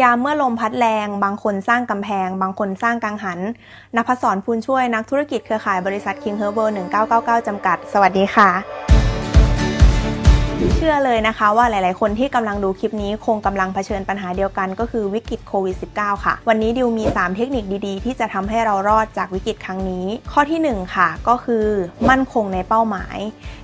ยามเมื่อลมพัดแรง บางคนสร้างกำแพง บางคนสร้างกังหันนภศรพูนช่วยนักธุรกิจเครือข่ายบริษัท King Herbal 1999 จำกัด สวัสดีค่ะ เชื่อเลยนะคะว่าหลาย ๆ คนที่กำลังดูคลิปนี้คงกำลังเผชิญปัญหาเดียวกันก็คือวิกฤตโควิด -19 ค่ะ วันนี้ดิวมี 3 เทคนิคดี ๆ ที่จะทำให้เรารอดจากวิกฤตครั้งนี้ ข้อทีหนึ่1 ค่ะ ก็คือมั่นคงในเป้าหมาย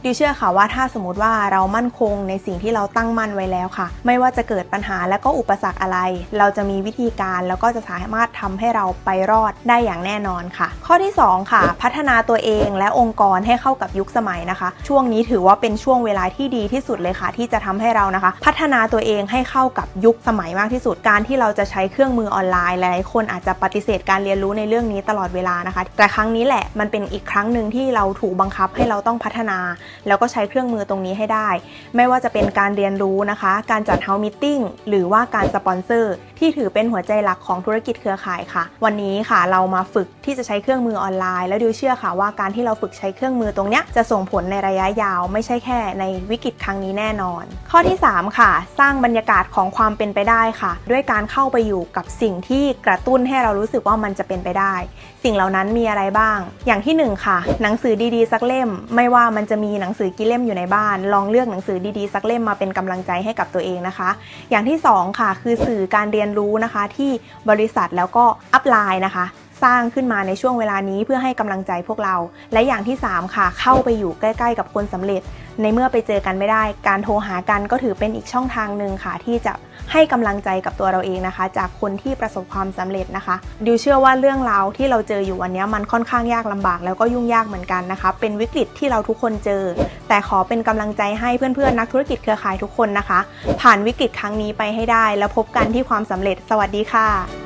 ดิวเชื่อค่ะว่าถ้าสมมติว่าเรามั่นคงในสิ่งที่เราตั้งมั่นไว้แล้วค่ะ ไม่ว่าจะเกิดปัญหาและก็อุปสรรคอะไร เราจะมีวิธีการแล้วก็จะสามารถทำให้เราไปรอดได้อย่างแน่นอนค่ะ ข้อที่ 2 ค่ะ พัฒนาตัวเองและองค์กรให้เข้ากับยุคสมัยนะคะ ช่วงนี้ถือว่าเป็นช่วงเวลาที่ดีที่สุดเลยค่ะ ที่จะทำให้เรานะคะ พัฒนาตัวเองให้เข้ากับยุคสมัยมากที่สุดการที่เราจะใช้เครื่องมือออนไลน์หลายๆคนอาจจะปฏิเสธการเรียนรู้ในเรื่องนี้ตลอดเวลานะคะ แต่ครั้งนี้แหละมันเป็นอีกครั้งหนึ่งที่เราถูกบังคับให้เราต้องพัฒนา แล้วก็ใช้เครื่องมือตรงนี้ให้ได้ ไม่ว่าจะเป็นการเรียนรู้นะคะ การจัดเฮามิทติ้งหรือว่าการสปอนเซอร์ที่ถือเป็นหัวใจหลักของธุรกิจเครือข่ายค่ะ วันนี้ค่ะเรามาฝึกที่จะใช้เครื่องมือออนไลน์ แล้วดิวเชื่อค่ะว่าการที่เราฝึกใช้เครื่องมือตรงนี้จะส่งผลในระยะยาว ไม่ใช่แค่ในวิกฤตครั้งนี้แน่นอน ข้อที่ 3 ค่ะ สร้างบรรยากาศของความเป็นไปได้ค่ะ ด้วยการเข้าไปอยู่กับสิ่งที่กระตุ้นให้เรารู้สึกว่ามันจะเป็นไปได้ สิ่งเหล่านั้นมีอะไรบ้าง อย่างที่ 1 ค่ะ หนังสือดีๆ สักเล่ม ไม่ว่ามันจะมีหนังสือกี่เล่มอยู่ในบ้าน ลองเลือกหนังสือดีๆ สักเล่มมาเป็นกำลังใจให้กับตัวเองนะคะ อย่างที่ 2 ค่ะ คือสื่อการเรียนรู้นะคะ ที่บริษัทแล้วก็อัพไลน์นะคะ สร้างขึ้นมาในช่วงเวลานี้เพื่อให้กำลังใจพวกเรา และอย่างที่ 3 ค่ะ เข้าไปอยู่ใกล้ ๆ กับคนสำเร็จ ในเมื่อไปเจอกันไม่ได้ การโทรหากันก็ถือเป็นอีกช่องทางหนึ่งค่ะ ที่จะให้กำลังใจกับตัวเราเองนะคะ จากคนที่ประสบความสำเร็จนะคะ ดิวเชื่อว่าเรื่องราวที่เราเจออยู่วันนี้มันค่อนข้างยากลำบาก แล้วก็ยุ่งยากเหมือนกันนะคะ เป็นวิกฤตที่เราทุกคนเจอ แต่ขอเป็นกำลังใจให้เพื่อนๆนักธุรกิจเครือข่ายทุกคนนะคะ ผ่านวิกฤตครั้งนี้ไปให้ได้ แล้วพบกันที่ความสำเร็จ สวัสดีค่ะ